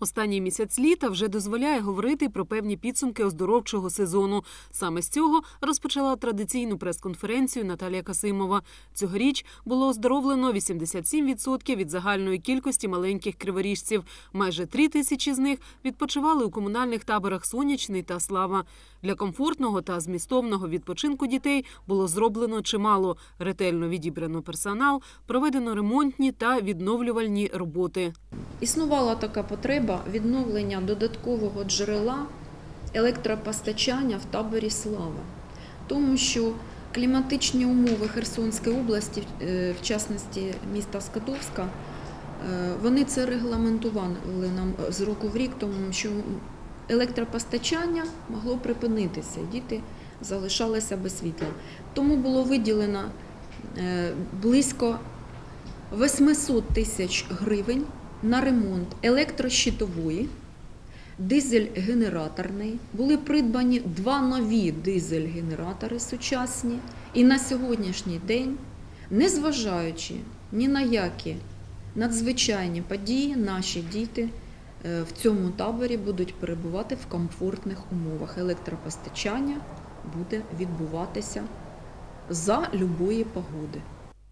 Останній місяць літа вже дозволяє говорити про певні підсумки оздоровчого сезону. Саме з цього розпочала традиційну прес-конференцію Наталія Касимова. Цьогоріч було оздоровлено 87% від загальної кількості маленьких криворіжців. Майже три тисячі з них відпочивали у комунальних таборах Сонячний та Слава. Для комфортного та змістовного відпочинку дітей було зроблено чимало. Ретельно відібрано персонал, проведено ремонтні та відновлювальні роботи. Існувала така потреба відновлення додаткового джерела електропостачання в таборі Слава, тому що кліматичні умови Херсонської області, е, в частності міста Скадовська, е, вони це регламентували нам з року в рік, тому що електропостачання могло припинитися, діти залишалися без світла. Тому було виділено е, близько 800 тисяч гривень на ремонт електрощитової, дизель-генераторний. Були придбані два нові дизель-генератори сучасні. І на сьогоднішній день, незважаючи ні на які надзвичайні події, наші діти е, в цьому таборі будуть перебувати в комфортних умовах. Електропостачання буде відбуватися за любої погоди.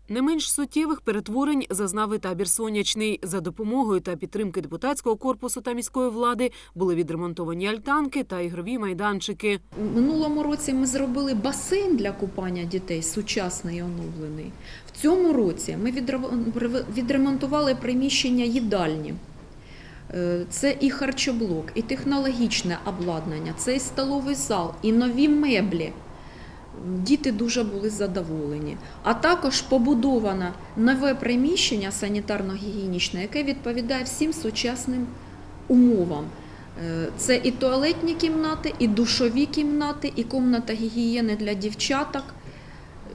Не менш суттєвих перетворень зазнав і табір сонячний. За допомогою та підтримки депутатського корпусу та міської влади були відремонтовані альтанки та ігрові майданчики. Минулому році ми зробили басейн для купання дітей, сучасний і оновлений. В цьому році ми відремонтували приміщення їдальні. Е, Це і харчоблок, і технологічне обладнання, це і столовий зал, і нові меблі. Діти дуже були задоволені. А також побудовано нове приміщення санітарно-гігієнічне, яке відповідає всім сучасним умовам. Е, Це і туалетні кімнати, і душові кімнати, і комната гігієни для дівчаток.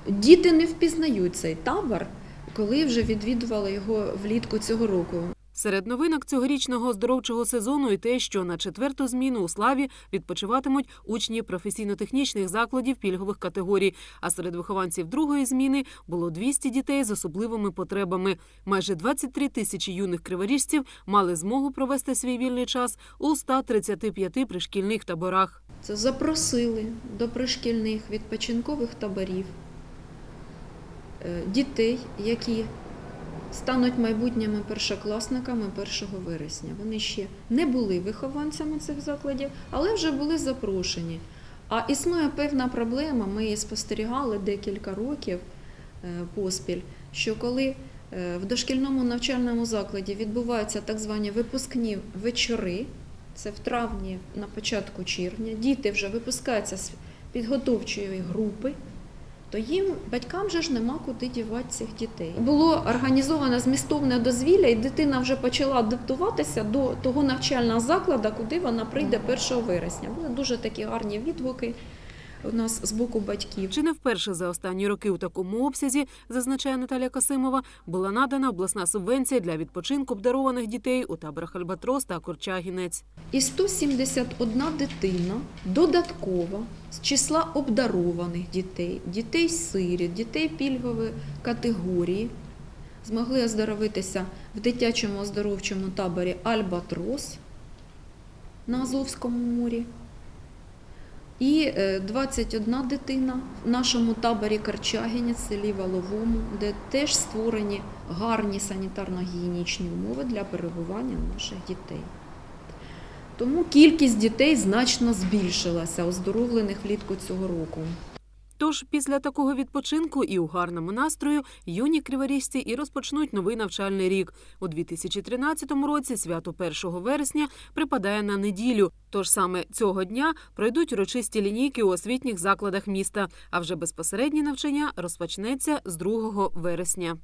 Діти не впізнають цей табор, коли вже відвідували його влітку цього року. Серед новинок цьогорічного оздоровчого сезону і те, що на четверту зміну у славі відпочиватимуть учні професійно-технічних закладів пільгових категорій. А серед вихованців другої зміни було 200 дітей з особливими потребами. Майже 23 тисячі юних криворіжців мали змогу провести свій вільний час у 135 пришкільних таборах. Це запросили до пришкільних відпочинкових таборів е, дітей, які стануть майбутніми першокласниками 1 вересня. Вони ще не були вихованцями цих закладів, але вже були запрошені. А існує певна проблема, ми її спостерігали декілька років е, поспіль, що коли е, в дошкільному навчальному закладі відбуваються так звані випускні вечори, це в травні, на початку червня, діти вже випускаються з підготовчої групи, то їм, батькам же ж нема куди дівати цих дітей. Було організовано змістовне дозвілля, і дитина вже почала адаптуватися до того навчального закладу, куди вона прийде 1 вересня. Були дуже такі гарні відгуки у нас з боку батьків. Чи не вперше за останні роки у такому обсязі, зазначає Наталія Касимова, була надана обласна субвенція для відпочинку обдарованих дітей у таборах Альбатрос та Корчагінець. І 171 дитина додатково з числа обдарованих дітей, дітей-сиріт, дітей пільгової категорії змогли оздоровитися в дитячому оздоровчому таборі Альбатрос на Азовському морі. І е, 21 дитина в нашому таборі Карчагіні, селі Валовому, де теж створені гарні санітарно-гігієнічні умови для перебування наших дітей. Тому кількість дітей значно збільшилася, оздоровлених влітку цього року. Тож після такого відпочинку і у гарному настрою юні криворіжці і розпочнуть новий навчальний рік. У 2013 році свято 1 вересня припадає на неділю. Тож саме цього дня пройдуть урочисті лінійки у освітніх закладах міста. А вже безпосереднє навчання розпочнеться з 2 вересня.